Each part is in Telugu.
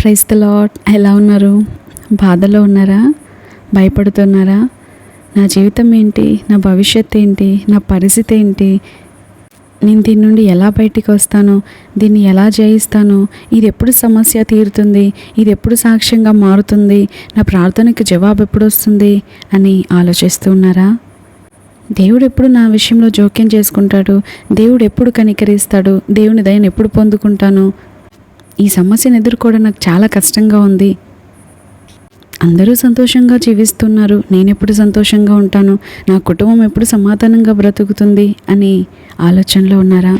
ప్రైజ్ ద లాట్ ఎలా ఉన్నారు? బాధలో ఉన్నారా? భయపడుతున్నారా? నా జీవితం ఏంటి? నా భవిష్యత్ ఏంటి? నా పరిస్థితి ఏంటి? నేను దీని నుండి ఎలా బయటికి వస్తాను? దీన్ని ఎలా జయిస్తాను? ఇది ఎప్పుడు సమస్య తీరుతుంది? ఇది ఎప్పుడు సాక్ష్యంగా మారుతుంది? నా ప్రార్థనకి జవాబు ఎప్పుడు వస్తుంది? అని ఆలోచిస్తూ ఉన్నారా? దేవుడు ఎప్పుడు నా విషయంలో జోక్యం చేసుకుంటాడు? దేవుడు ఎప్పుడు కనికరిస్తాడు? దేవుని దయను ఎప్పుడు పొందుకుంటాను? ఈ సమస్యను ఎదుర్కోవడం నాకు చాలా కష్టంగా ఉంది. అందరూ సంతోషంగా జీవిస్తున్నారు. నేను ఎప్పుడు సంతోషంగా ఉంటాను? నా కుటుంబం ఎప్పుడు సమాధానంగా బ్రతుకుతుంది? అని ఆలోచనలో ఉన్నారా?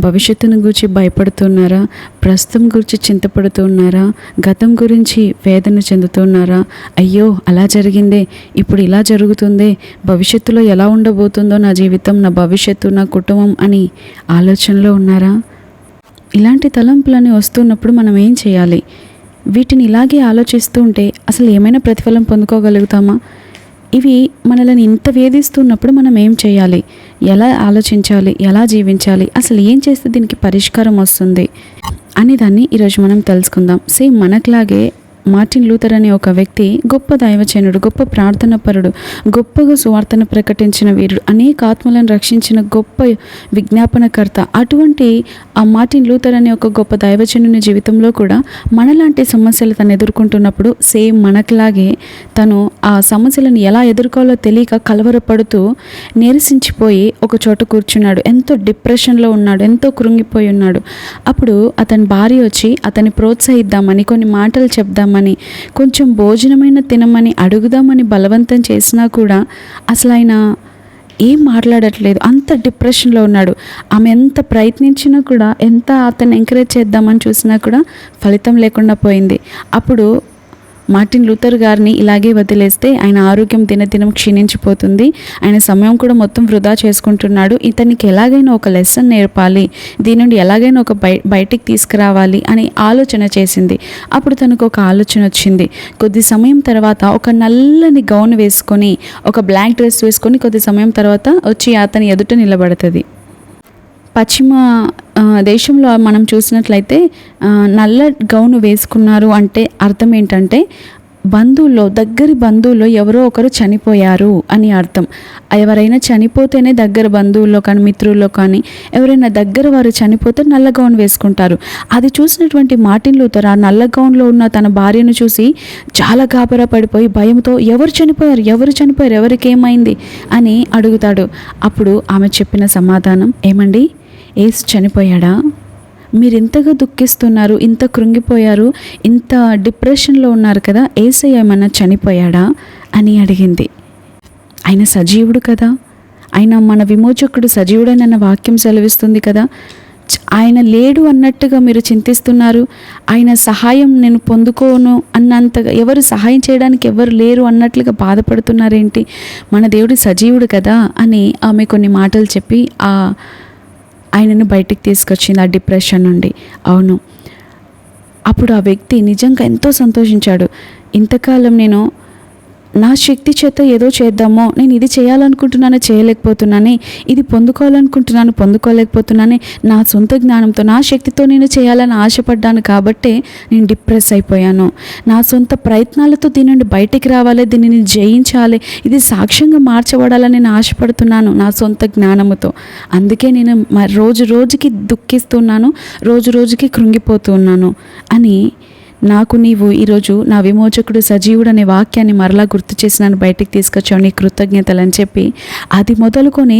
భవిష్యత్తును గురించి భయపడుతున్నారా? ప్రస్తుతం గురించి చింతపడుతున్నారా? గతం గురించి వేదన చెందుతున్నారా? అయ్యో అలా జరిగిందే. ఇప్పుడు ఇలా జరుగుతుందే. భవిష్యత్తులో ఎలా ఉండబోతుందో నా జీవితం నా భవిష్యత్తు నా కుటుంబం అని ఆలోచనలో ఉన్నారా? ఇలాంటి తలంపులని వస్తున్నప్పుడు మనం ఏం చేయాలి? వీటిని ఇలాగే ఆలోచిస్తూ ఉంటే అసలు ఏమైనా ప్రతిఫలం పొందుకోగలుగుతామా? ఇవి మనల్ని ఇంత వేధిస్తున్నప్పుడు మనం ఏం చేయాలి? ఎలా ఆలోచించాలి? ఎలా జీవించాలి? అసలు ఏం చేస్తే దీనికి పరిష్కారం వస్తుంది? అనేదాన్ని ఈరోజు మనం తెలుసుకుందాం. సేమ్ మనకులాగే మార్టిన్ లూథర్ అనే ఒక వ్యక్తి గొప్ప దైవచనుడు గొప్ప ప్రార్థనపరుడు గొప్పగా సువార్తను ప్రకటించిన వీరుడు అనేక ఆత్మలను రక్షించిన గొప్ప విజ్ఞాపనకర్త. అటువంటి ఆ మార్టిన్ లూథర్ అనే ఒక గొప్ప దైవచనుని జీవితంలో కూడా మనలాంటి సమస్యలు తను ఎదుర్కొంటున్నప్పుడు సేమ్ మనకులాగే తను ఆ సమస్యలను ఎలా ఎదుర్కోవాలో తెలియక కలవరపడుతూ నీరసించిపోయి ఒక చోట కూర్చున్నాడు. ఎంతో డిప్రెషన్లో ఉన్నాడు ఎంతో కృంగిపోయి ఉన్నాడు. అప్పుడు అతని భార్య వచ్చి అతన్ని ప్రోత్సహిద్దామని కొన్ని మాటలు చేద్దామని కొంచెం భోజనమైన తినమని అడుగుదామని బలవంతం చేసినా కూడా అసలు ఆయన ఏం మాట్లాడట్లేదు. అంత డిప్రెషన్లో ఉన్నాడు. ఆమె ఎంత ప్రయత్నించినా కూడా ఎంత అతను ఎంకరేజ్ చేద్దామని చూసినా కూడా ఫలితం లేకుండా పోయింది. అప్పుడు మార్టిన్ లూథర్ గారిని ఇలాగే వదిలేస్తే ఆయన ఆరోగ్యం దినదినం క్షీణించిపోతుంది. ఆయన సమయం కూడా మొత్తం వృధా చేసుకుంటున్నాడు. ఇతనికి ఎలాగైనా ఒక లెసన్ నేర్పాలి. దీని నుండి ఎలాగైనా ఒక బయ బయటికి తీసుకురావాలి అని ఆలోచన చేసింది. అప్పుడు తనకు ఒక ఆలోచన వచ్చింది. కొద్ది సమయం తర్వాత ఒక నల్లని గౌన్ వేసుకొని ఒక బ్లాక్ డ్రెస్ వేసుకొని కొద్ది సమయం తర్వాత వచ్చి అతని ఎదుట నిలబడుతుంది. పశ్చిమ దేశంలో మనం చూసినట్లయితే నల్ల గౌను వేసుకున్నారు అంటే అర్థం ఏంటంటే బంధువుల్లో దగ్గరి బంధువుల్లో ఎవరో ఒకరు చనిపోయారు అని అర్థం. ఎవరైనా చనిపోతేనే దగ్గర బంధువుల్లో కానీ మిత్రుల్లో కానీ ఎవరైనా దగ్గర వారు చనిపోతే నల్ల గౌన్ వేసుకుంటారు. అది చూసినటువంటి మార్టిన్ లూథర్ ఆ నల్ల గౌన్లో ఉన్న తన భార్యను చూసి చాలా గాబరా పడిపోయి భయంతో ఎవరు చనిపోయారు? ఎవరు చనిపోయారు? ఎవరికి ఏమైంది అని అడుగుతాడు. అప్పుడు ఆమె చెప్పిన సమాధానం ఏమండి? ఏసు చనిపోయాడా? మీరు ఇంతగా దుఃఖిస్తున్నారు ఇంత కృంగిపోయారు ఇంత డిప్రెషన్లో ఉన్నారు కదా ఏసయ్య ఏమన్నా చనిపోయాడా? అని అడిగింది. ఆయన సజీవుడు కదా? ఆయన మన విమోచకుడు సజీవుడనన్న వాక్యం సెలవిస్తుంది కదా? ఆయన లేడు అన్నట్టుగా మీరు చింతిస్తున్నారు ఆయన సహాయం నేను పొందుకోను అన్నంతగా ఎవరు సహాయం చేయడానికి ఎవరు లేరు అన్నట్లుగా బాధపడుతున్నారేంటి? మన దేవుడు సజీవుడు కదా? అని ఆమె కొన్ని మాటలు చెప్పి ఆ ఆయనను బయటికి తీసుకొచ్చింది ఆ డిప్రెషన్ నుండి. అవును. అప్పుడు ఆ వ్యక్తి నిజంగా ఎంతో సంతోషించాడు. ఇంతకాలం నేను నా శక్తి చేత ఏదో చేద్దామో నేను ఇది చేయాలనుకుంటున్నాను చేయలేకపోతున్నానే ఇది పొందుకోవాలనుకుంటున్నాను పొందుకోలేకపోతున్నానే నా సొంత జ్ఞానంతో నా శక్తితో నేను చేయాలని ఆశపడ్డాను కాబట్టే నేను డిప్రెస్ అయిపోయాను. నా సొంత ప్రయత్నాలతో దీని నుండి బయటికి రావాలి దీనిని జయించాలి ఇది సాక్ష్యంగా మార్చబడాలని నేను ఆశపడుతున్నాను నా సొంత జ్ఞానముతో. అందుకే నేను మ- రోజు రోజుకి దుఃఖిస్తున్నాను రోజు రోజుకి కృంగిపోతూ ఉన్నాను అని నాకు నీవు ఈరోజు నా విమోచకుడు సజీవుడు అనే వాక్యాన్ని మరలా గుర్తు చేసి నన్ను బయటికి తీసుకొచ్చావు. నీ కృతజ్ఞతలు అని చెప్పి అది మొదలుకొని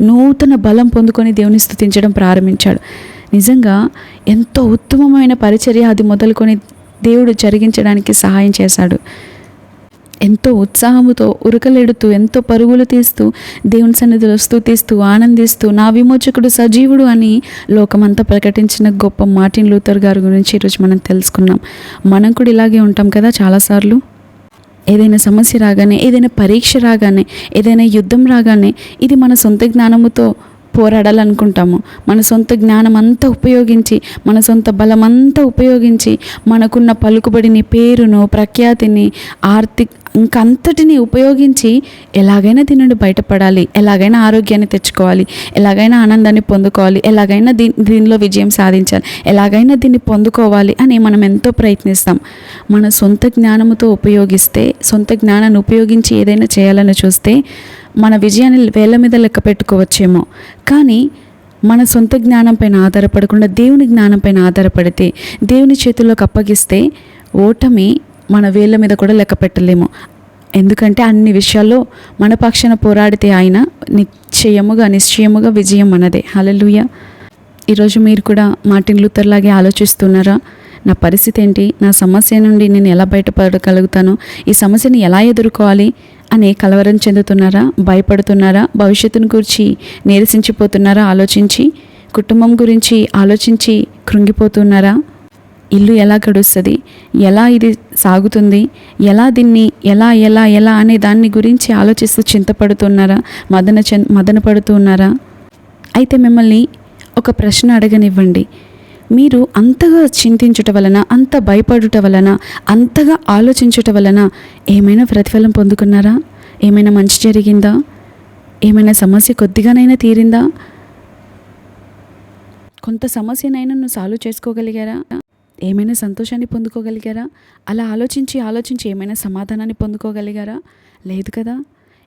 నూతన బలం పొందుకొని దేవుని స్థుతించడం ప్రారంభించాడు. నిజంగా ఎంతో ఉత్తమమైన పరిచర్య అది మొదలుకొని దేవుడు జరిగించడానికి సహాయం చేశాడు. ఎంతో ఉత్సాహముతో ఉరకలెడుతూ ఎంతో పరుగులు తీస్తూ దేవుని సన్నిధిలో స్థుతిస్తూ ఆనందిస్తూ నా విమోచకుడు సజీవుడు అని లోకమంతా ప్రకటించిన గొప్ప మార్టిన్ లూథర్ గారి గురించి ఈరోజు మనం తెలుసుకున్నాం. మనం కూడా ఇలాగే ఉంటాం కదా చాలాసార్లు? ఏదైనా సమస్య రాగానే ఏదైనా పరీక్ష రాగానే ఏదైనా యుద్ధం రాగానే ఇది మన సొంత జ్ఞానముతో పోరాడాలనుకుంటాము. మన సొంత జ్ఞానం అంతా ఉపయోగించి మన సొంత బలం అంతా ఉపయోగించి మనకున్న పలుకుబడిని పేరును ప్రఖ్యాతిని ఆర్థిక ఇంకంతటిని ఉపయోగించి ఎలాగైనా దీని నుండి బయటపడాలి. ఎలాగైనా ఆరోగ్యాన్ని తెచ్చుకోవాలి. ఎలాగైనా ఆనందాన్ని పొందుకోవాలి. ఎలాగైనా దీ దీనిలో విజయం సాధించాలి. ఎలాగైనా దీన్ని పొందుకోవాలి అని మనం ఎంతో ప్రయత్నిస్తాం. మన సొంత జ్ఞానముతో ఉపయోగిస్తే సొంత జ్ఞానాన్ని ఉపయోగించి ఏదైనా చేయాలని చూస్తే మన విజయాన్ని వేళ్ళ మీద లెక్క పెట్టుకోవచ్చేమో. కానీ మన సొంత జ్ఞానం పైన ఆధారపడకుండా దేవుని జ్ఞానం పైన ఆధారపడితే దేవుని చేతుల్లోకి అప్పగిస్తే ఓటమి మన వేళ్ళ మీద కూడా లెక్క పెట్టలేము. ఎందుకంటే అన్ని విషయాల్లో మన పక్షాన పోరాడితే ఆయన నిశ్చయముగా నిశ్చయముగా విజయం మనదే. హలలుయ ఈరోజు మీరు కూడా మార్టిన్ లూథర్ లాగే ఆలోచిస్తున్నారా? నా పరిస్థితి ఏంటి? నా సమస్య నుండి నేను ఎలా బయటపడగలుగుతాను? ఈ సమస్యని ఎలా ఎదుర్కోవాలి? అని కలవరం చెందుతున్నారా? భయపడుతున్నారా? భవిష్యత్తును గురించి నీరసించిపోతున్నారా? ఆలోచించి కుటుంబం గురించి ఆలోచించి కృంగిపోతున్నారా? ఇల్లు ఎలా గడుస్తుంది? ఎలా ఇది సాగుతుంది? ఎలా దీన్ని ఎలా ఎలా ఎలా అనే దాన్ని గురించి ఆలోచిస్తూ చింతపడుతున్నారా? మదన చెం మదన పడుతున్నారా? అయితే మిమ్మల్ని ఒక ప్రశ్న అడగనివ్వండి. మీరు అంతగా చింతించుట వలన అంత భయపడుట వలన అంతగా ఆలోచించుట వలన ఏమైనా ప్రతిఫలం పొందుకున్నారా? ఏమైనా మంచి జరిగిందా? ఏమైనా సమస్య కొద్దిగానైనా తీరిందా? కొంత సమస్యనైనా నువ్వు సాల్వ్ చేసుకోగలిగారా? ఏమైనా సంతోషాన్ని పొందుకోగలిగారా? అలా ఆలోచించి ఆలోచించి ఏమైనా సమాధానాన్ని పొందుకోగలిగారా? లేదు కదా?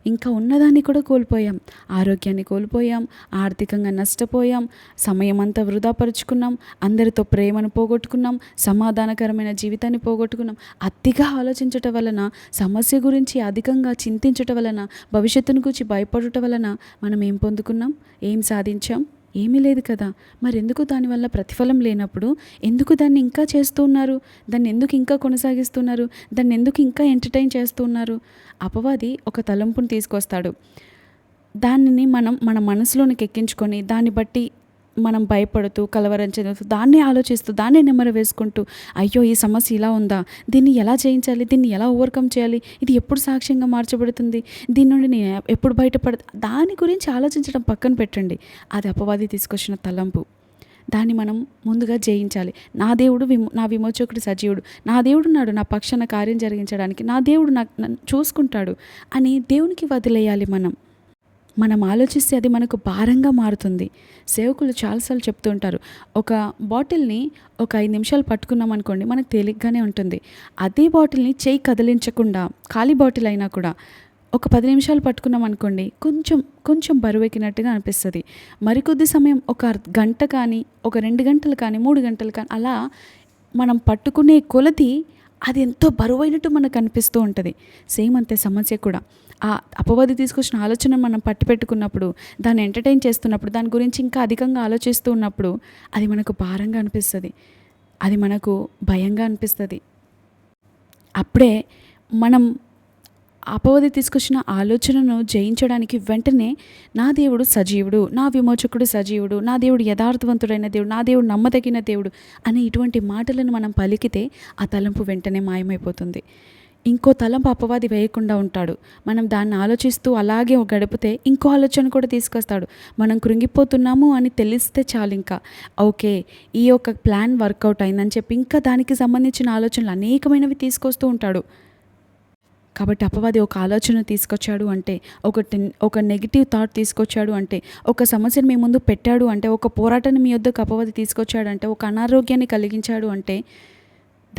ఇంకా ఉన్నదాన్ని కూడా కోల్పోయాం. ఆరోగ్యాన్ని కోల్పోయాం. ఆర్థికంగా నష్టపోయాం. సమయం అంతా వృధాపరుచుకున్నాం అందరితో ప్రేమను పోగొట్టుకున్నాం. సమాధానకరమైన జీవితాన్ని పోగొట్టుకున్నాం. అతిగా ఆలోచించటం వలన సమస్య గురించి అధికంగా చింతించటం వలన భవిష్యత్తును గురించి భయపడటం వలన మనం ఏం పొందుకున్నాం? ఏం సాధించాం? ఏమీ లేదు కదా. మరెందుకు దానివల్ల ప్రతిఫలం లేనప్పుడు? ఎందుకు దాన్ని ఇంకా చేస్తూ ఉన్నారు? దాన్ని ఎందుకు ఇంకా కొనసాగిస్తున్నారు? దాన్ని ఎందుకు ఇంకా ఎంటర్టైన్ చేస్తున్నారు అపవాది ఒక తలంపుని తీసుకొస్తాడు. దానిని మనం మన మనసులోనికి ఎక్కించుకొని దాన్ని బట్టి మనం భయపడుతూ కలవరం చెందుతూ దాన్ని ఆలోచిస్తూ దాన్ని నెమ్మర వేసుకుంటూ అయ్యో ఈ సమస్య ఇలా ఉందా? దీన్ని ఎలా జయించాలి దీన్ని ఎలా ఓవర్కమ్ చేయాలి? ఇది ఎప్పుడు సాక్ష్యంగా మార్చబడుతుంది? దీని నుండి నేను ఎప్పుడు బయటపడ దాని గురించి ఆలోచించడం పక్కన పెట్టండి. అది అపవాది తీసుకొచ్చిన తలంపు. దాన్ని మనం ముందుగా జయించాలి. నా దేవుడు విమో నా విమోచకుడు సజీవుడు. నా దేవుడు నాడు నా పక్షాన కార్యం జరిగించడానికి నా దేవుడు నాకు నన్ను చూసుకుంటాడు. అని దేవునికి వదిలేయాలి మనం. మనం ఆలోచిస్తే అది మనకు భారంగా మారుతుంది. సేవకులు చాలాసార్లు చెప్తుంటారు ఒక బాటిల్ని ఒక ఐదు నిమిషాలు పట్టుకున్నాం అనుకోండి మనకు తేలిగ్గానే ఉంటుంది. అదే బాటిల్ని చేయి కదిలించకుండా ఖాళీ బాటిల్ అయినా కూడా ఒక పది నిమిషాలు పట్టుకున్నాం అనుకోండి కొంచెం కొంచెం బరువెక్కినట్టుగా అనిపిస్తుంది. మరికొద్ది సమయం ఒక అర్ధ గంట కానీ ఒక రెండు గంటలు కానీ మూడు గంటలు కానీ అలా మనం పట్టుకునే కొలది అది ఎంతో బరువైనట్టు మనకు అనిపిస్తూ ఉంటుంది. సేమ్ అంతే సమస్య కూడా. ఆ అపవాది తీసుకొచ్చిన ఆలోచన మనం పట్టి పెట్టుకున్నప్పుడు దాన్ని ఎంటర్టైన్ చేస్తున్నప్పుడు దాని గురించి ఇంకా అధికంగా ఆలోచిస్తూ ఉన్నప్పుడు అది మనకు భారంగా అనిపిస్తుంది. అది మనకు భయంగా అనిపిస్తుంది. అప్పుడే మనం అపవాది తీసుకొచ్చిన ఆలోచనను జయించడానికి వెంటనే నా దేవుడు సజీవుడు నా విమోచకుడు సజీవుడు నా దేవుడు యథార్థవంతుడైన దేవుడు నా దేవుడు నమ్మదగిన దేవుడు అనే ఇటువంటి మాటలను మనం పలికితే ఆ తలంపు వెంటనే మాయమైపోతుంది. ఇంకో తలంపు అపవాది వేయకుండా ఉంటాడు. మనం దాన్ని ఆలోచిస్తూ అలాగే గడిపితే ఇంకో ఆలోచన కూడా తీసుకొస్తాడు. మనం కృంగిపోతున్నాము అని తెలిస్తే చాలు ఇంకా. ఓకే ఈ యొక్క ప్లాన్ వర్కౌట్ అయిందని చెప్పి ఇంకా దానికి సంబంధించిన ఆలోచనలు అనేకమైనవి తీసుకొస్తూ ఉంటాడు. కాబట్టి అపవాది ఒక ఆలోచన తీసుకొచ్చాడు అంటే ఒక ఒక నెగిటివ్ థాట్ తీసుకొచ్చాడు అంటే ఒక సమస్యను మీ ముందు పెట్టాడు అంటే ఒక పోరాటాన్ని మీ వద్దకు అపవాది తీసుకొచ్చాడు అంటే ఒక అనారోగ్యాన్ని కలిగించాడు అంటే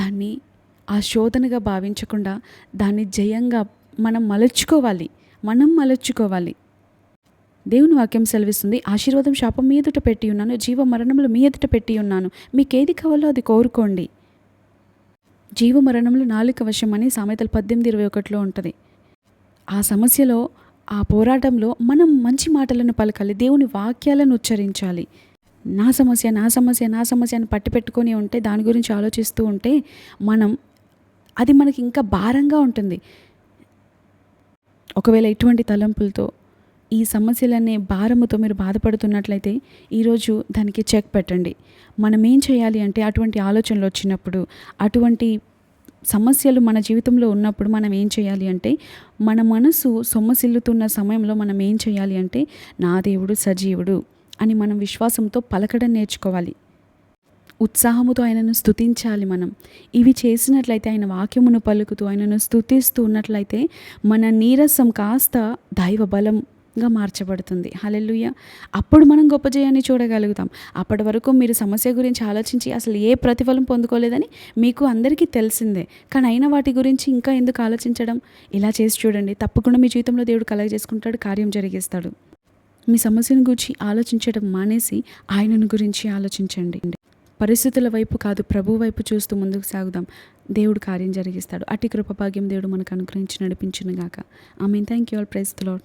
దాన్ని ఆ శోధనగా భావించకుండా దాన్ని జయంగా మనం మలచుకోవాలి. మనం మలచుకోవాలి. దేవుని వాక్యం సెలవిస్తుంది ఆశీర్వాదం శాపం మీ ఎదుట పెట్టి ఉన్నాను జీవ మరణములు మీ ఎదుట పెట్టి ఉన్నాను. మీకు ఏది కావాలో అది కోరుకోండి. జీవ నాలుక వశమని అని సామెతలు పద్దెనిమిది ఇరవై ఒకటిలో ఉంటుంది. ఆ సమస్యలో ఆ పోరాటంలో మనం మంచి మాటలను పలకాలి దేవుని వాక్యాలను ఉచ్చరించాలి. నా సమస్య నా సమస్య నా సమస్య అని పట్టి పెట్టుకొని ఉంటే దాని గురించి ఆలోచిస్తూ ఉంటే మనం అది మనకి ఇంకా భారంగా ఉంటుంది. ఒకవేళ ఇటువంటి తలంపులతో ఈ సమస్యలనే భారముతో మీరు బాధపడుతున్నట్లయితే ఈరోజు దానికి చెక్ పెట్టండి. మనం ఏం చేయాలి అంటే అటువంటి ఆలోచనలు వచ్చినప్పుడు అటువంటి సమస్యలు మన జీవితంలో ఉన్నప్పుడు మనం ఏం చేయాలి అంటే మన మనసు సొమ్మసిల్లుతున్న సమయంలో మనం ఏం చేయాలి అంటే నా దేవుడు సజీవుడు అని మనం విశ్వాసంతో పలకడం నేర్చుకోవాలి. ఉత్సాహముతో ఆయనను స్థుతించాలి మనం. ఇవి చేసినట్లయితే ఆయన వాక్యమును పలుకుతూ ఆయనను స్థుతిస్తూ ఉన్నట్లయితే మన నీరసం కాస్త దైవ బలం గా మార్చబడుతుంది. హల్లెలూయా. అప్పుడు మనం గొప్ప జయాన్ని చూడగలుగుతాం. అప్పటి వరకు మీరు సమస్య గురించి ఆలోచించి అసలు ఏ ప్రతిఫలం పొందుకోలేదని మీకు అందరికీ తెలిసిందే. కానీ అయిన వాటి గురించి ఇంకా ఎందుకు ఆలోచించడం? ఇలా చేసి చూడండి. తప్పకుండా మీ జీవితంలో దేవుడు కలగజేసుకుంటాడు. కార్యం జరిగిస్తాడు. మీ సమస్యను గురించి ఆలోచించడం మానేసి ఆయనను గురించి ఆలోచించండి. పరిస్థితుల వైపు కాదు ప్రభు వైపు చూస్తూ ముందుకు సాగుదాం. దేవుడు కార్యం జరిగిస్తాడు. అటు కృపభాగ్యం దేవుడు మనకు అనుగ్రహించి నడిపించును గాక I mean thank you all. Praise lord